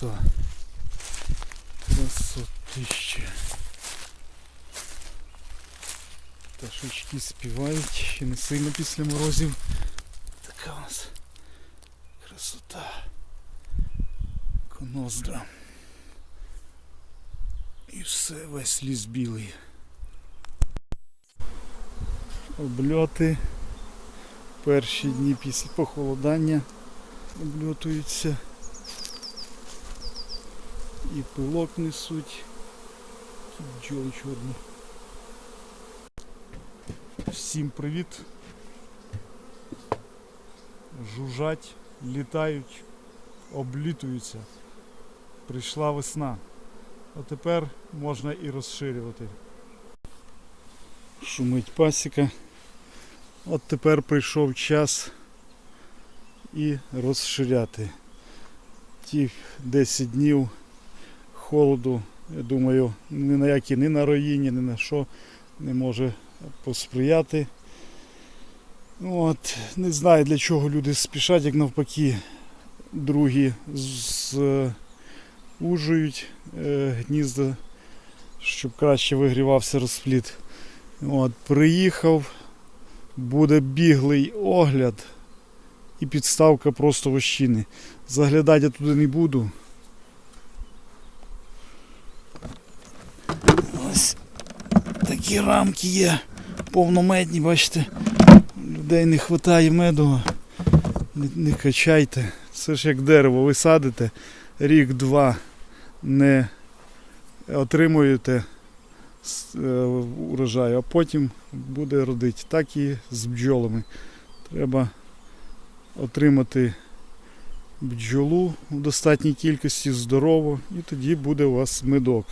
Красота. Красотища. Пташечки співають, ще не сильно після морозів. Така у нас красота. Коноздра. І все, весь ліс білий. Обльоти. Перші дні після похолодання обльотуються. І пилок несуть. Тут бджоли чорні. Всім привіт. Жужжать, літають, облітуються. Прийшла весна. А тепер можна і розширювати. Шумить пасіка. От тепер прийшов час і розширяти. Ті 10 днів холоду, я думаю, ні на які, ні на роїні, ні на що не може посприяти. Ну, От, не знаю для чого люди спішать, як навпаки, другі зужують е, гнізда, щоб краще вигрівався розплід. От, приїхав, буде біглий огляд і підставка просто вощини. Заглядати я туди не буду. Ось такі рамки є, повномедні, бачите. Людей не вистачає меду. Не, не качайте. Це ж як дерево, ви садите, рік-два не отримуєте е, урожаю, а потім буде родити. Так і з бджолами. Треба отримати бджолу в достатній кількості здорову і тоді буде у вас медок.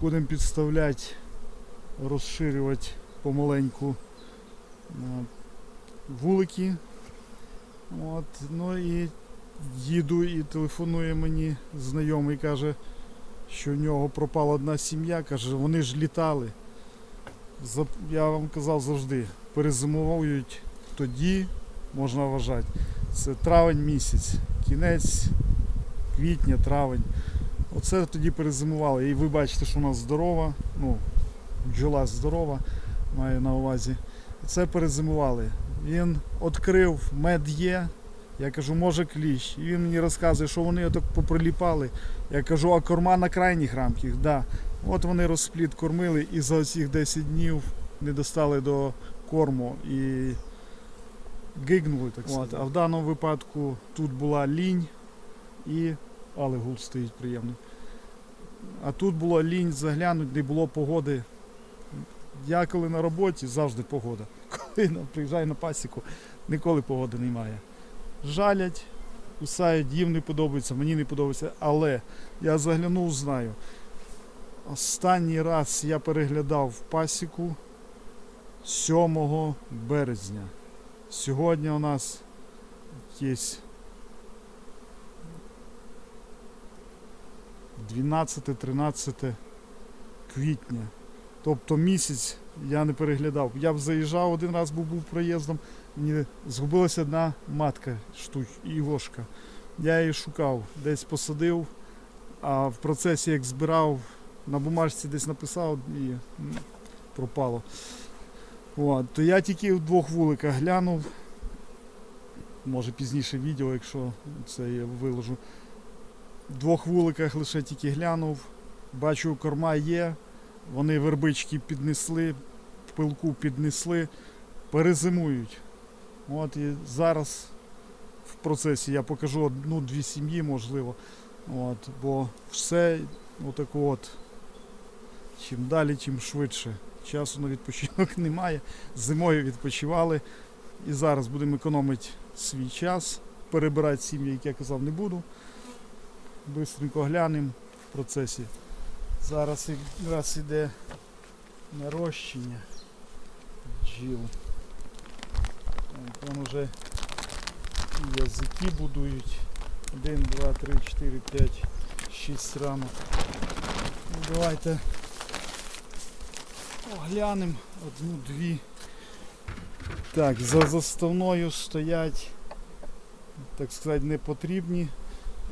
Будемо підставляти, розширювати помаленьку е, вулики. От, ну і їду і телефонує мені знайомий, каже, що в нього пропала одна сім'я, каже, вони ж літали. Я вам казав завжди, перезимовують тоді, можна вважати. Це травень місяць, кінець квітня, травень. Оце тоді перезимували. І ви бачите, що у нас здорова, ну, бджола здорова, маю на увазі. Це перезимували. Він відкрив, мед є. Я кажу, може кліщ. І він мені розказує, що вони отак поприліпали. Я кажу, а корма на крайніх рамках? Да. От вони розплід кормили і за ці 10 днів не достали до корму і гигнули, так сказати. А в даному випадку тут була лінь і але гул стоїть приємно. А тут була лінь заглянуть, не було погоди. Я коли на роботі, завжди погода. Коли приїжджаю на пасіку, ніколи погоди немає. Жалять, кусають, їм не подобається, мені не подобається, але я заглянув, знаю. Останній раз я переглядав пасіку 7 березня. Сьогодні у нас є 12-13 квітня. Тобто місяць я не переглядав. Я б заїжджав один раз, був, був проїздом, мені згубилася одна матка штуч, ігошка. Я її шукав, десь посадив, а в процесі як збирав, на бумажці десь написав і пропало. От, то я тільки в двох вуликах глянув. Може пізніше відео, якщо це я виложу. В двох вуликах лише тільки глянув. Бачу, корма є. Вони вербички піднесли, пилку піднесли, перезимують. От і зараз в процесі я покажу одну-дві сім'ї, можливо. От, бо все отако от. Чим далі, тим швидше. Часу на відпочинок немає. Зимою відпочивали. І зараз будемо економити свій час. Перебирати сім'ї, як я казав, не буду. Бистренько глянемо в процесі. Зараз якраз іде нарощення бджіл. Вон вже язики будують. 1, 2, 3, 4, 5, 6 рамок. Ну, давайте оглянемо одну-дві. Так, за заставною стоять, так сказати, непотрібні.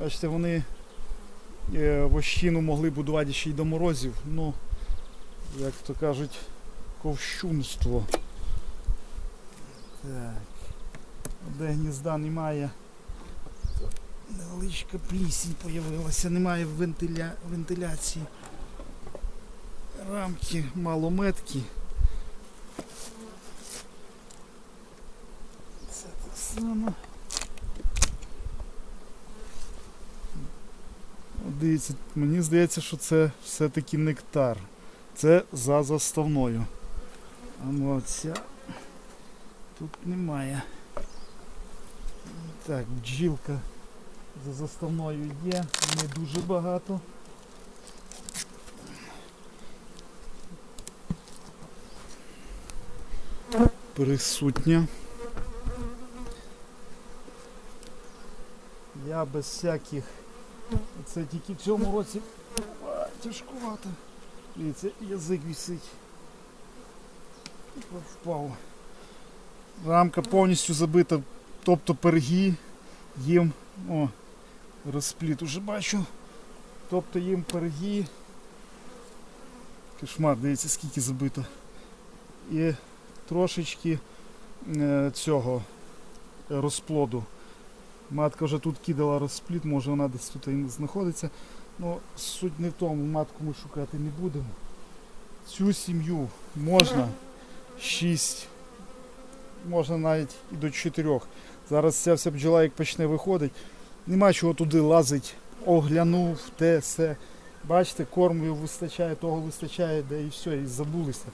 Бачите, вони вощину могли будувати ще й до морозів. Ну, як то кажуть, ковщунство. Так. Де гнізда немає. Невеличка плісінь появилася, немає вентиля... вентиляції. Рамки малометкі. Це те саме. Дивіться, мені здається, що це все-таки нектар. Це за заставною. А ну оця тут немає. Так, бджілка за заставною є, не дуже багато. Присутня. Я без всяких. Це тільки в цьому році тяжкувато. Дивіться, язик висить. Впав. Рамка повністю забита, тобто пироги їм. О, розпліт уже бачу. Тобто їм пироги. Кошмар, дивіться, скільки забито. І трошечки е, цього розплоду. Матка вже тут кидала розпліт, може вона десь тут і знаходиться. Ну, суть не в тому, матку ми шукати не будемо. Цю сім'ю можна 6, можна навіть і до 4. Зараз ця вся бджола як почне виходити. Нема чого туди лазить, оглянув, те, все. Бачите, корму вистачає, того вистачає, де і все, і забулися.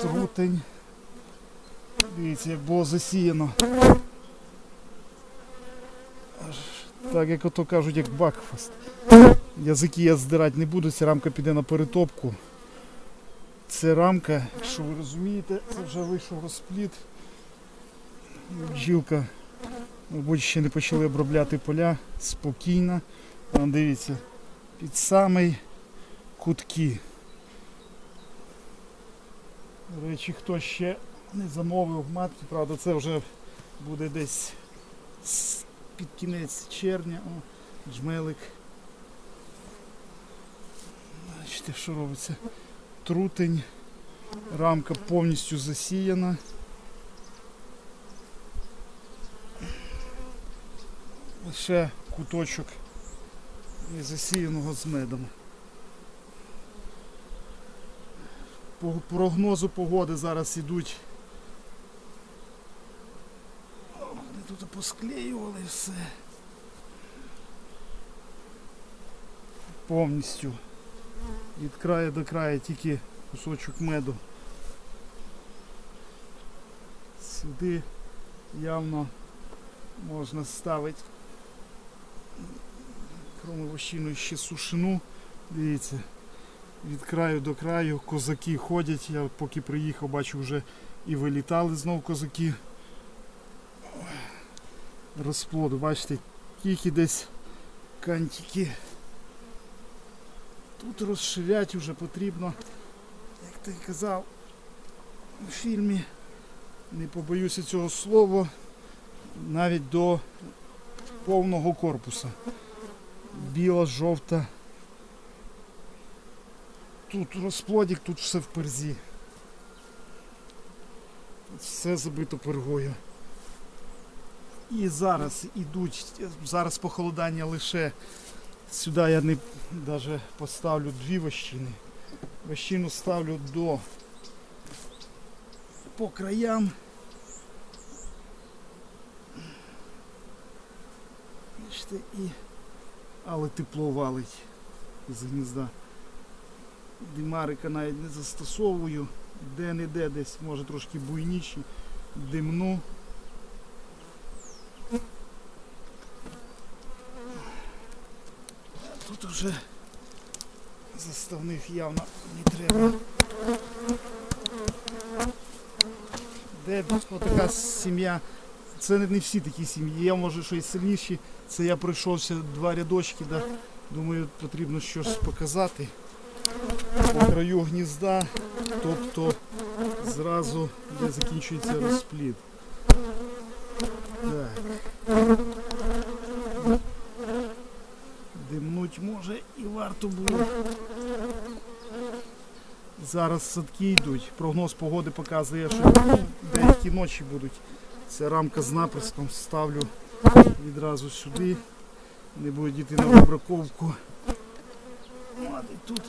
Трутень. Дивіться, як було засіяно. Так як ото кажуть, як бакфаст. Язики я здирати не буду, ця рамка піде на перетопку. Це рамка, якщо ви розумієте, це вже вийшов розпліт. Бджілка, мабуть, ще не почали обробляти поля спокійно. Вон, дивіться, під самий кутки. До речі, хто ще не замовив матки, правда, це вже буде десь під кінець червня. О, джмелик. Бачите, що робиться. Трутень. Рамка повністю засіяна. Лише куточок засіяного з медом. По прогнозу погоди зараз ідуть. О, Вони тут посклеювали все. Повністю. Від краю до краю тільки кусочок меду. Сюди явно можна ставити кромовощину ще сушину. Дивіться, від краю до краю козаки ходять. Я поки приїхав, бачу, вже і вилітали знов козаки. Розплоду, бачите, тільки десь кантики. Тут розширяти вже потрібно, як ти казав у фільмі, не побоюся цього слова, навіть до повного корпуса. Біла, жовта. Тут розплодик, тут все в перзі. Тут все забито пергою. І зараз ідуть, зараз похолодання лише сюди я не навіть поставлю дві вощини. Вощину ставлю до по краям. Бачите, і але тепло валить з гнізда. Димарика навіть не застосовую. Де-не-де десь може трошки буйніші. Димну. Тут вже заставних явно не треба. Де така сім'я? Це не всі такі сім'ї. Я може щось сильніші. Це я пройшовся два рядочки, да. думаю, потрібно щось показати. По краю гнізда, тобто зразу де закінчується розплід. Так. Димнуть може і варто було. Зараз садки йдуть. Прогноз погоди показує, що деякі ночі будуть. Ця рамка з наприском ставлю відразу сюди. Не буде йти на вибраковку. Ну, а де тут?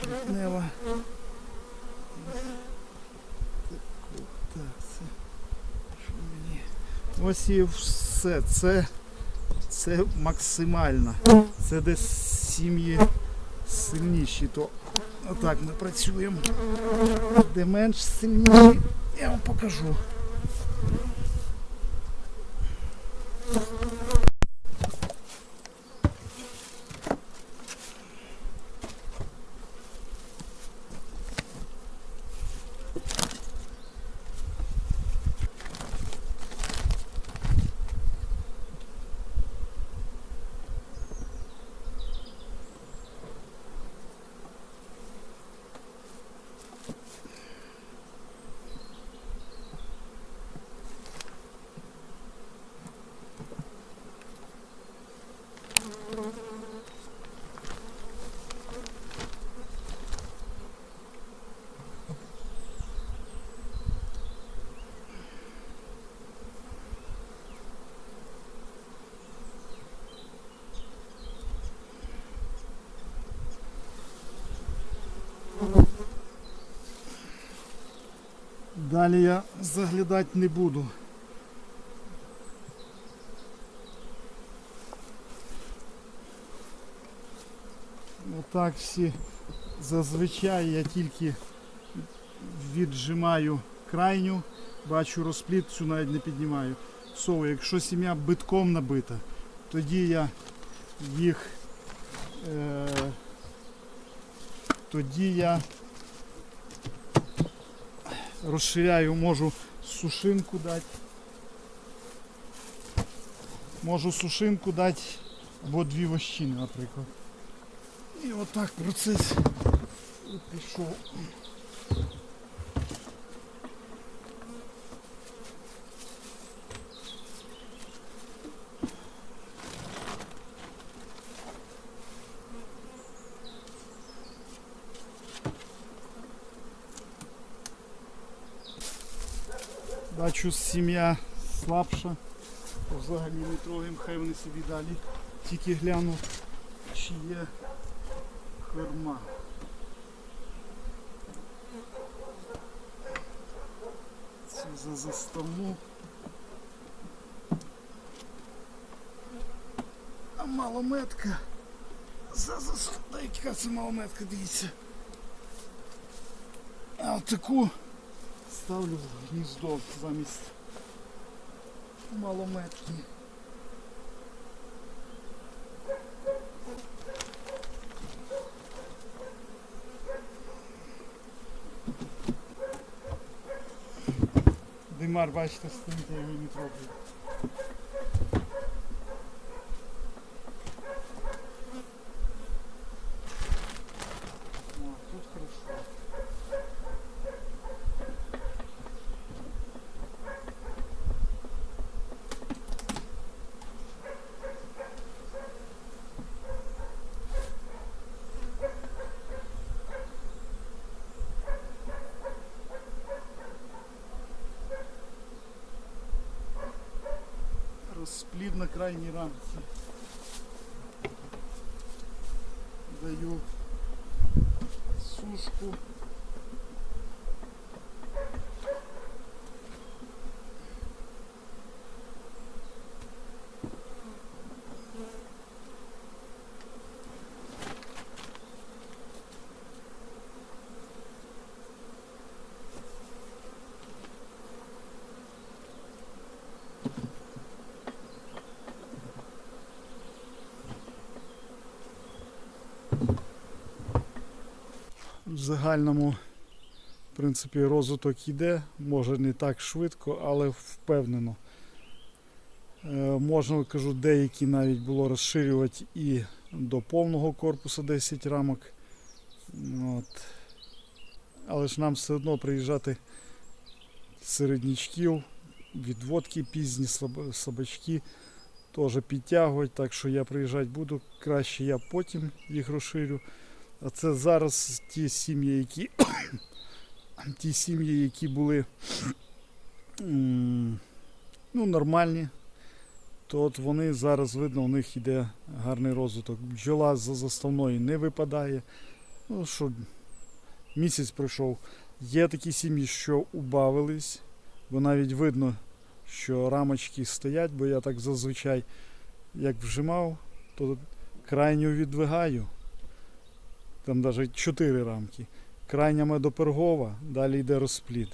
Трутнева. Це. Що мені? Ось і все. Це, це максимально. Це де сім'ї сильніші, то отак ми працюємо. Де менш сильніші, я вам покажу. Далі я заглядати не буду. Отак всі зазвичай я тільки віджимаю крайню, бачу розпліт, цю навіть не піднімаю. Сову, якщо сім'я битком набита, тоді я їх е, тоді я розширяю, можу сушинку дати. Можу сушинку дати або дві вощини, наприклад. І отак процес пішов. Бачу, сім'я слабша. Взагалі не трогаємо, хай вони собі далі. Тільки гляну, чи є корма. Це за заставну. А малометка. За заставну. Яка це малометка, дивіться. А таку ставлю гніздо замість малометки. Димар, бачите, стоїть, я його не трогаю. О, тут хорошо. Розплід на крайній рамці. Даю сушку. В загальному, в принципі, розвиток йде, може не так швидко, але впевнено. Е, Можна, кажу, деякі навіть було розширювати і до повного корпусу 10 рамок. От. Але ж нам все одно приїжджати середнячків, відводки пізні, слабачки теж підтягують, так що я приїжджати буду. Краще я потім їх розширю. А це зараз ті сім'ї, які ті сім'ї, які були ну, нормальні, то от вони зараз видно, у них йде гарний розвиток. Бджола з заставної не випадає. Ну, що місяць пройшов. Є такі сім'ї, що убавились, бо навіть видно, що рамочки стоять, бо я так зазвичай як вжимав, то крайню відвигаю. Там навіть 4 рамки. Крайня медопергова, далі йде розплід.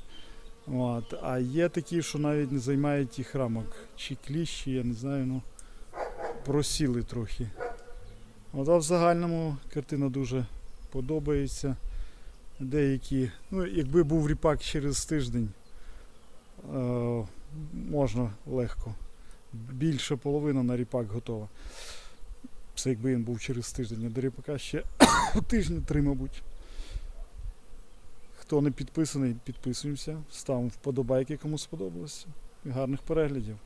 От. А є такі, що навіть не займають тих рамок. Чи кліщі, я не знаю, ну просіли трохи. От, а в загальному картина дуже подобається. Деякі, ну, якби був ріпак через тиждень, е, можна легко. Більше половина на ріпак готова. Це якби він був через тиждень, а Дерипака ще тижні три, мабуть. Хто не підписаний, підписуємося, ставимо вподобайки, кому сподобалося. Гарних переглядів.